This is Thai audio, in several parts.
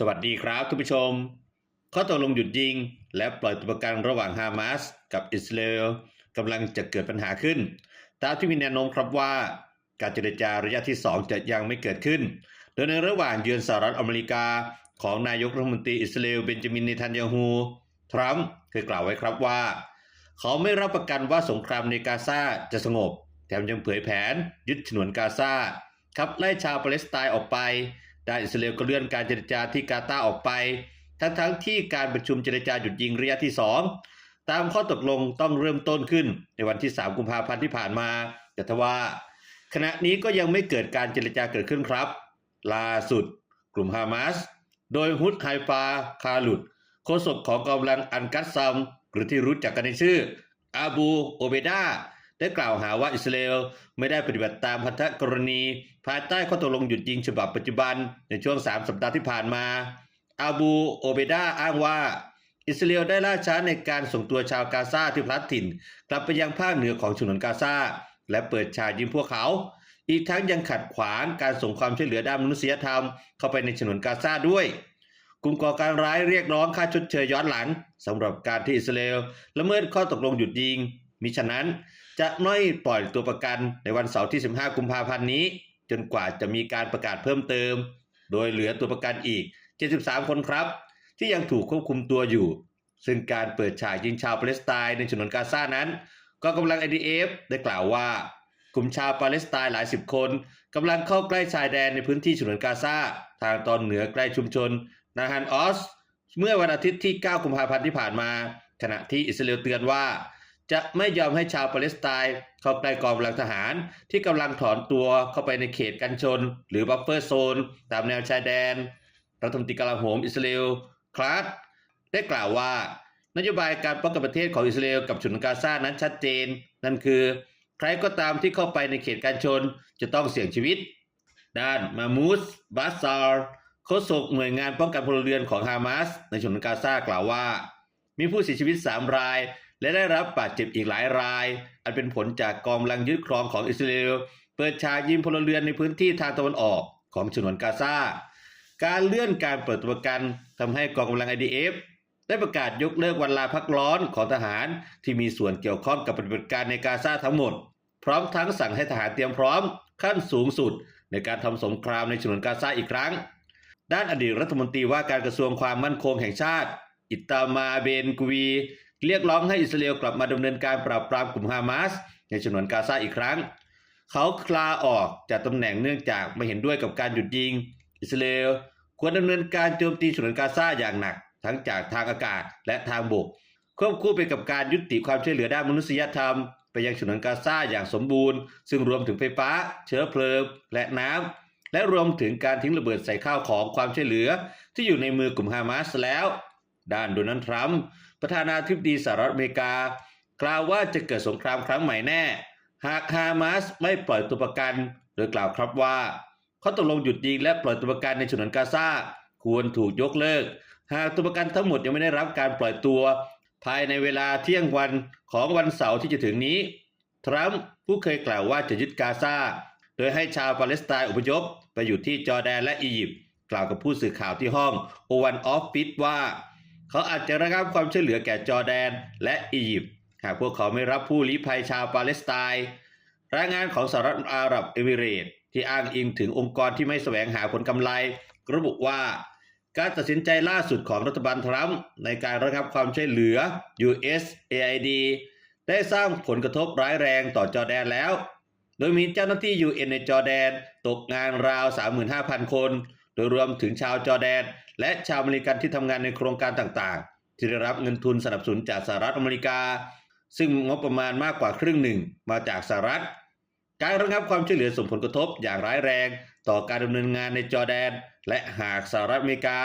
สวัสดีครับทุกผู้ชม ข้อตกลงหยุดยิง และปล่อยตัวประกันระหว่างฮามาสกับอิสราเอลกำลังจะเกิดปัญหาขึ้น ตามที่มีแนวโน้มครับว่า การเจรจาระยะที่ 2 จะยังไม่เกิดขึ้น โดยในระหว่างเยือนสหรัฐอเมริกา ของนายกรัฐมนตรีอิสราเอลเบนจามินเนทันยาฮู ทรัมป์เคยกล่าวไว้ครับว่า เขาไม่รับประกันว่าสงครามในกาซาจะสงบ แถมยังเผยแผนยึดฉนวนกาซาขับไล่ชาวปาเลสไตน์ออกไป ด้านอิสราเอลก็เลื่อนการเจรจาที่กาตาออกไป ทั้งๆทที่การประชุมเจรจาหยุดยิงระยะที่ 2 ตามข้อตกลงต้องเริ่มต้นขึ้นในวันที่ 3 กุมภาพันธ์ที่ผ่านมา แต่ทว่า ขณะนี้ก็ยังไม่เกิดการเจรจาเกิดขึ้นครับ ล่าสุด กลุ่มฮามาสโดยฮุดไฮฟาคาลุดโฆษกของกำลังอันกัสซัมหรือที่รู้จักกันในชื่ออาบูโอเบดา ได้กล่าวหาว่าอิสราเอลไม่ได้ปฏิบัติตามพันธกรณี ภายใต้ข้อตกลงหยุดยิงฉบับปัจจุบันในช่วง 3 สัปดาห์ที่ผ่านมา อาบูโอเบดาอ้างว่าอิสราเอลได้ล่าช้าในการส่งตัวชาวกาซาที่พลัดถิ่น กลับไปยังภาคเหนือของฉนวนกาซาและเปิดฉากยิงพวกเขา อีกทั้งยังขัดขวางการส่งความช่วยเหลือด้านมนุษยธรรมเข้าไปในฉนวนกาซาด้วย กลุ่มก่อการร้ายเรียกร้องค่าชดเชยย้อนหลังสำหรับการที่อิสราเอลละเมิดข้อตกลงหยุดยิง มิฉะนั้นจะไม่ปล่อยตัวประกันในวันเสาร์ที่ 15 กุมภาพันธ์นี้ จนกว่าจะมีการประกาศเพิ่มเติม โดยเหลือตัวประกันอีก 73 คนครับ ที่ยังถูกควบคุมตัวอยู่ ซึ่งการเปิดฉากยิงชาวปาเลสไตน์ในฉนวนกาซานั้น ก็กำลัง IDF ได้กล่าวว่ากลุ่มชาวปาเลสไตน์หลายสิบคนกำลังเข้าใกล้ชายแดนในพื้นที่ฉนวนกาซาทางตอนเหนือใกล้ชุมชนนาฮันออส เมื่อวันอาทิตย์ที่ 9 กุมภาพันธ์ที่ผ่านมา ขณะที่อิสราเอลเตือนว่า จะไม่ยอมให้ชาวปาเลสไตน์เข้าใกล้กองกำลังทหาร ที่กำลังถอนตัวเข้าไปในเขตกันชน หรือบัฟเฟอร์โซน ตามแนวชายแดน รัฐมนตรีกลาโหมอิสราเอลคลาสได้กล่าวว่านโยบายการป้องกันประเทศของอิสราเอลกับฉนวนกาซานั้นชัดเจน นั่นคือ ใครก็ตามที่เข้าไปในเขตการชนจะต้องเสี่ยงชีวิต ด้านมามูสบาซาร์โฆษกหน่วยงานป้องกันพลเรือนของฮามาสในฉนวนกาซากล่าวว่า มีผู้เสียชีวิต 3 ราย และได้รับบาดเจ็บอีกหลายราย อันเป็นผลจากกองกำลังยึดครองของอิสราเอลเปิดฉากยิงพลเรือนในพื้นที่ทางตะวันออกของฉนวนกาซาการเลื่อนการเปิดตัวกันทำให้กองกำลัง IDF ได้ประกาศยกเลิกวันลาพักร้อนของทหารที่มีส่วนเกี่ยวข้องกับปฏิบัติการในกาซาทั้งหมด พร้อมทั้งสั่งให้ทหารเตรียมพร้อมขั้นสูงสุด ในการทำสงครามในฉนวนกาซาอีกครั้ง ด้านอดีตรัฐมนตรีว่าการกระทรวงความมั่นคงแห่งชาติ อิตามาเบนกวี เรียกร้องให้อิสราเอลกลับมาดำเนินการปราบปรามกลุ่มฮามาสในฉนวนกาซาอีกครั้ง เขาคลาออกจากตำแหน่งเนื่องจากไม่เห็นด้วยกับการหยุดยิง อิสราเอลควรดำเนินการโจมตีฉนวนกาซาอย่างหนัก ทั้งจากทางอากาศและทางบกควบคู่ไปกับการยุติความช่วยเหลือด้านมนุษยธรรม ไปยังฉนวนกาซาอย่างสมบูรณ์ ซึ่งรวมถึงไฟฟ้า เชื้อเพลิงและน้ำและรวมถึงการทิ้งระเบิดใส่ข้าวของความช่วยเหลือ ที่อยู่ในมือกลุ่มฮามาสแล้ว ด้านโดนัลด์ทรัมป์ประธานาธิบดีสหรัฐอเมริกา กล่าวว่าจะเกิดสงครามครั้งใหม่แน่ หากฮามาสไม่ปล่อยตัวประกัน โดยกล่าวครับว่าเขาตกลงหยุดยิงและปล่อยตัวประกันในฉนวนกาซาควรถูกยกเลิก หากตัวประกันทั้งหมดยังไม่ได้รับการปล่อยตัว ภายในเวลาเที่ยงวันของวันเสาร์ที่จะถึงนี้ ทรัมป์ผู้เคยกล่าวว่าจะยึดกาซาโดยให้ชาวปาเลสไตน์อพยพไปอยู่ที่จอร์แดนและอียิปต์กล่าวกับผู้สื่อข่าวที่ห้องโอวันออฟฟิศว่า เขาอาจจะระงับความช่วยเหลือแก่จอร์แดนและอียิปต์หากพวกเขาไม่รับผู้ลี้ภัยชาวปาเลสไตน์รายงานของสหรัฐอาหรับเอมิเรตที่อ้างอิงถึงองค์กรที่ไม่แสวงหาผลกำไร ระบุว่า การตัดสินใจล่าสุดของรัฐบาลทรัมป์ในการระงับความช่วยเหลือ USAID ได้สร้างผลกระทบร้ายแรงต่อจอร์แดนแล้ว โดยมีเจ้าหน้าที่ UN ในจอร์แดน ตกงานราว 35,000 คน โดยรวมถึงชาวจอแดน และชาวอเมริกันที่ทำงานในโครงการต่างๆ ที่ได้รับเงินทุนสนับสนุนจากสหรัฐอเมริกา ซึ่งงบประมาณมากกว่าครึ่งหนึ่งมาจากสหรัฐ การระงับความช่วยเหลือส่งผลกระทบอย่างร้ายแรง ต่อการดำเนินงานในจอแดน และหากสหรัฐอเมริกา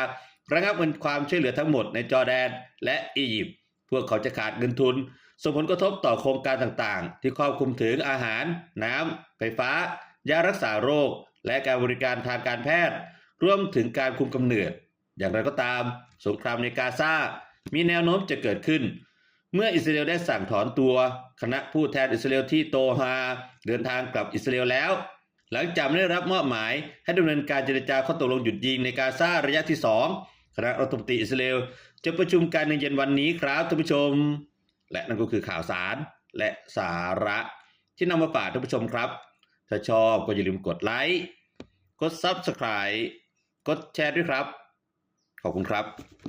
ระงับเงินความช่วยเหลือทั้งหมดในจอแดน และอียิปต์พวกเขาจะขาดเงินทุนส่งผลกระทบต่อโครงการต่างๆ ที่ครอบคลุมถึงอาหาร น้ำไฟฟ้า ยารักษาโรค และการบริการทางการแพทย์ รวมถึงการคุมกำเนิด อย่างไรก็ตาม สงครามในกาซา มีแนวโน้มจะเกิดขึ้น เมื่ออิสราเอลได้สั่งถอนตัว คณะผู้แทนอิสราเอลที่โตฮา เดินทางกลับอิสราเอลแล้ว หลังจากได้รับมอบหมายให้ดำเนินการเจรจาข้อตกลงหยุดยิงในกาซาระยะที่ 2 คณะรัฐมนตรีอิสราเอลจะประชุมกันในเย็นวันนี้ครับท่านผู้ชม และนั่นก็คือข่าวสารและสาระที่นำมาฝากท่านผู้ชมครับ ถ้าชอบก็อย่าลืมกดไลค์ กด Subscribe กดแชร์ด้วยครับ ขอบคุณครับ